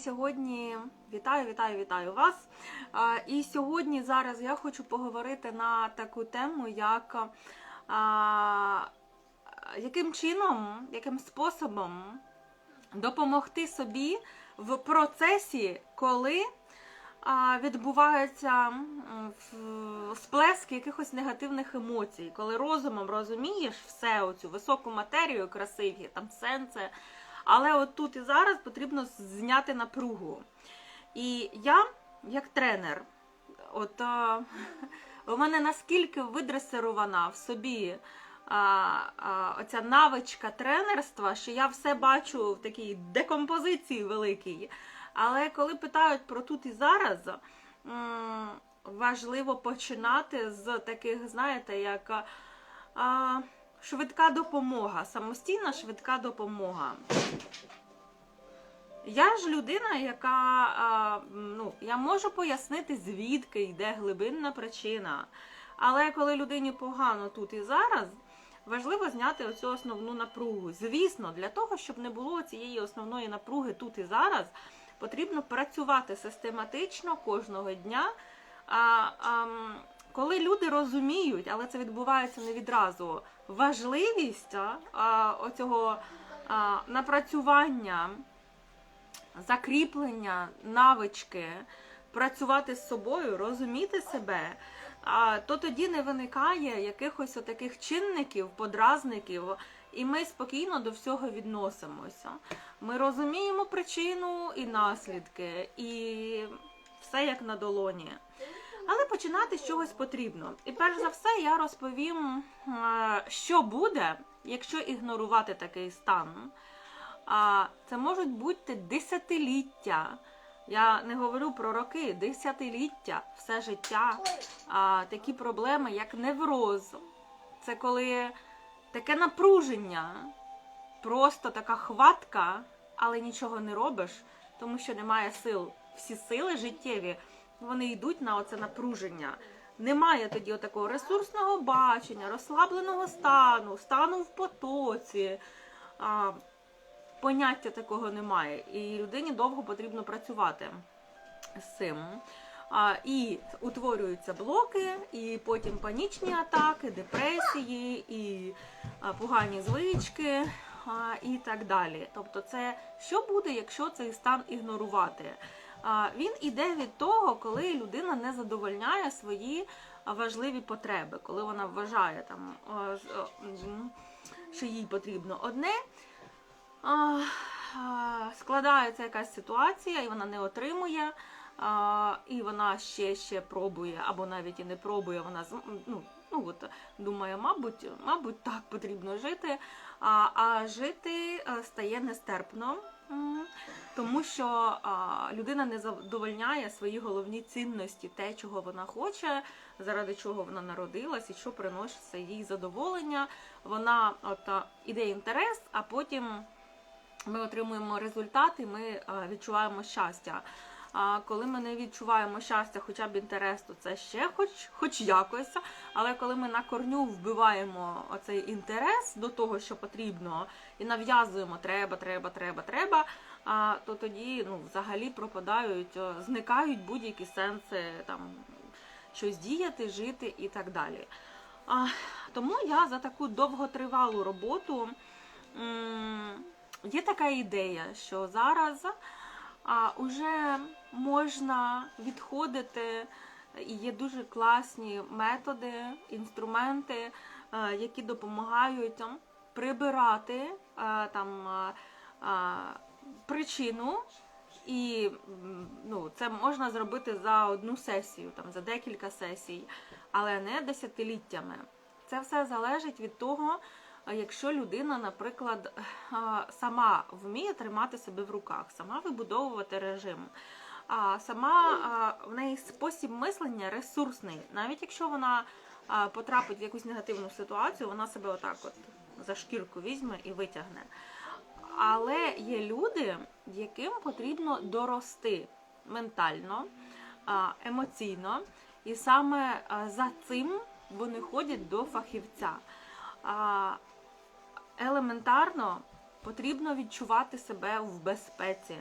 сьогодні вітаю, вітаю, вітаю вас. І сьогодні зараз я хочу поговорити на таку тему, як яким чином, яким способом допомогти собі в процесі, коли а, відбувається сплеск якихось негативних емоцій, коли розумом розумієш все, оцю високу матерію, красиві, там сенси. Але от тут і зараз потрібно зняти напругу. І я, як тренер, от а, у мене наскільки видресирована в собі а, а, оця навичка тренерства, що я все бачу в такій декомпозиції великій. Але коли питають про тут і зараз, важливо починати з таких, знаєте, як а, швидка допомога, самостійна швидка допомога. Я ж людина, яка ну, я можу пояснити, звідки йде глибинна причина. Але коли людині погано тут і зараз, важливо зняти оцю основну напругу. Звісно, для того, щоб не було цієї основної напруги тут і зараз, потрібно працювати систематично кожного дня. А, а, коли люди розуміють, але це відбувається не відразу, важливість а, оцього а, напрацювання, закріплення, навички, працювати з собою, розуміти себе, а, то тоді не виникає якихось таких чинників, подразників, і ми спокійно до всього відносимося. Ми розуміємо причину і наслідки, і все як на долоні. Але починати з чогось потрібно. І перш за все я розповім, е, що буде, якщо ігнорувати такий стан. Це можуть бути десятиліття. Я не говорю про роки, десятиліття, все життя. Такі проблеми, як невроз. Це коли таке напруження, просто така хватка, але нічого не робиш, тому що немає сил. Всі сили життєві вони йдуть на оце напруження. Немає тоді такого ресурсного бачення, розслабленого стану, стану в потоці. А, поняття такого немає. І людині довго потрібно працювати з цим. А, і утворюються блоки, і потім панічні атаки, депресії, і а, погані звички, а, і так далі. Тобто, це що буде, якщо цей стан ігнорувати? Він іде від того, коли людина не задовольняє свої важливі потреби, коли вона вважає там, що їй потрібно одне. Складається якась ситуація, і вона не отримує, і вона ще ще пробує, або навіть і не пробує, вона ну, ну от думає, мабуть, мабуть, так потрібно жити. А, а жити е, стає нестерпно, тому що а, людина не задовольняє свої головні цінності, те, чого вона хоче, заради чого вона народилась, і що приноситься їй задоволення. Вона от а, іде інтерес, а потім ми отримуємо результати, ми а, відчуваємо щастя. А коли ми не відчуваємо щастя, хоча б інтерес, то це ще хоч, хоч якось. Але коли ми на корню вбиваємо оцей інтерес до того, що потрібно, і нав'язуємо треба, треба, треба, треба, а, то тоді ну, взагалі пропадають, зникають будь-які сенси там щось діяти, жити і так далі. А, тому я за таку довготривалу роботу. Є така ідея, що зараз а, уже можна відходити, і є дуже класні методи, інструменти, які допомагають прибирати там, а, а, причину. І ну, це можна зробити за одну сесію, там, за декілька сесій, але не десятиліттями. Це все залежить від того, якщо людина, наприклад, сама вміє тримати себе в руках, сама вибудовувати режим, сама в неї спосіб мислення ресурсний, навіть якщо вона потрапить в якусь негативну ситуацію, вона себе отак от за шкірку візьме і витягне. Але є люди, яким потрібно дорости ментально, емоційно, і саме за цим вони ходять до фахівця. Елементарно потрібно відчувати себе в безпеці.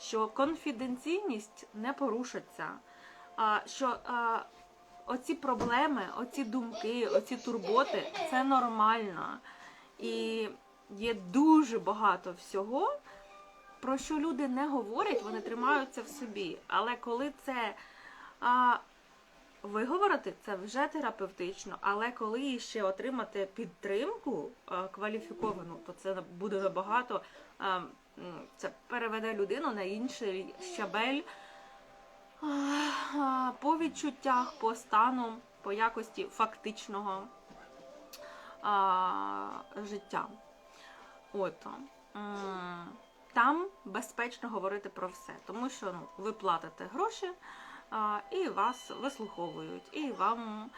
що конфіденційність не порушиться, що оці проблеми, оці думки, оці турботи це нормально. І є дуже багато всього, про що люди не говорять, вони тримаються в собі. Але коли це виговорити, це вже терапевтично. Але коли ще отримати підтримку кваліфіковану, то це буде набагато. Це переведе людину на інший щабель а, по відчуттях, по стану, по якості фактичного життя. От. Там безпечно говорити про все, тому що ну, ви платите гроші, і вас вислуховують, і вам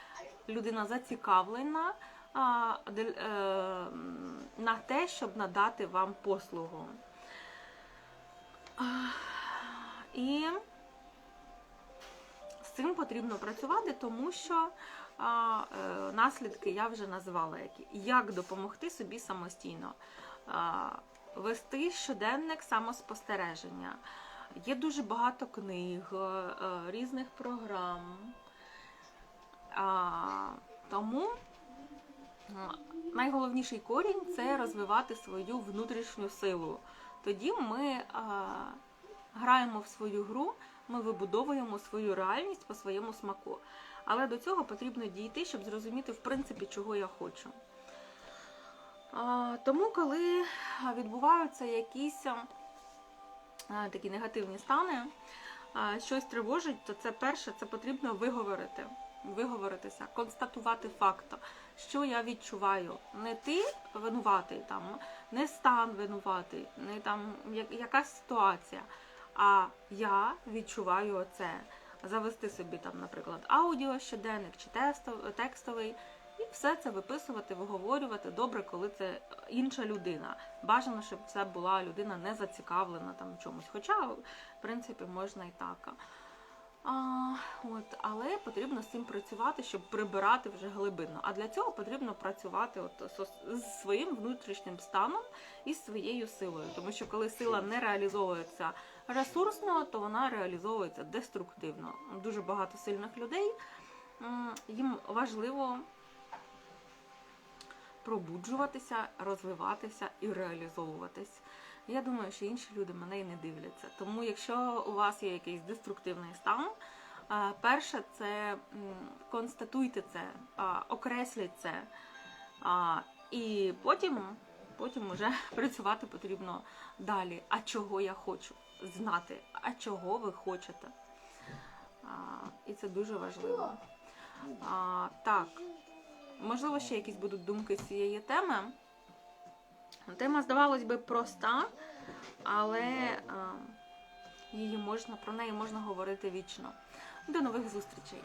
людина зацікавлена е, на те, щоб надати вам послугу. І з цим потрібно працювати, тому що е, наслідки я вже назвала. Як допомогти собі самостійно. Вести щоденник самоспостереження. Є дуже багато книг, е, е, різних програм. Тому е, найголовніший корінь це розвивати свою внутрішню силу. Тоді ми граємо в свою гру, ми вибудовуємо свою реальність по своєму смаку. Але до цього потрібно дійти, щоб зрозуміти, в принципі, чого я хочу. Тому, коли відбуваються якісь а, такі негативні стани, щось тривожить, то це перше, це потрібно виговорити. Виговоритися, констатувати факт, що я відчуваю. Не ти винуватий, там, не стан винуватий, не там якась ситуація. А я відчуваю оце. Завести собі там, наприклад, аудіо щоденник чи текстовий, і все це виписувати, виговорювати добре, коли це інша людина. Бажано, щоб це була людина не зацікавлена там чомусь. Хоча, в принципі, можна і так. А, от, але потрібно з цим працювати, щоб прибирати вже глибинно. А для цього потрібно працювати от, з своїм внутрішнім станом і своєю силою. Тому що коли сила не реалізовується ресурсно, то вона реалізовується деструктивно. Дуже багато сильних людей. Їм важливо пробуджуватися, розвиватися і реалізовуватись. Я думаю, що інші люди мене і не дивляться. Тому, якщо у вас є якийсь деструктивний стан, перше це констатуйте це, окресліть це, і потім, потім вже працювати потрібно далі. А чого я хочу знати, а чого ви хочете. І це дуже важливо. Так, можливо, ще якісь будуть думки з цієї теми. Тема, здавалось би, проста, але е, її можна, про неї можна говорити вічно. До нових зустрічей!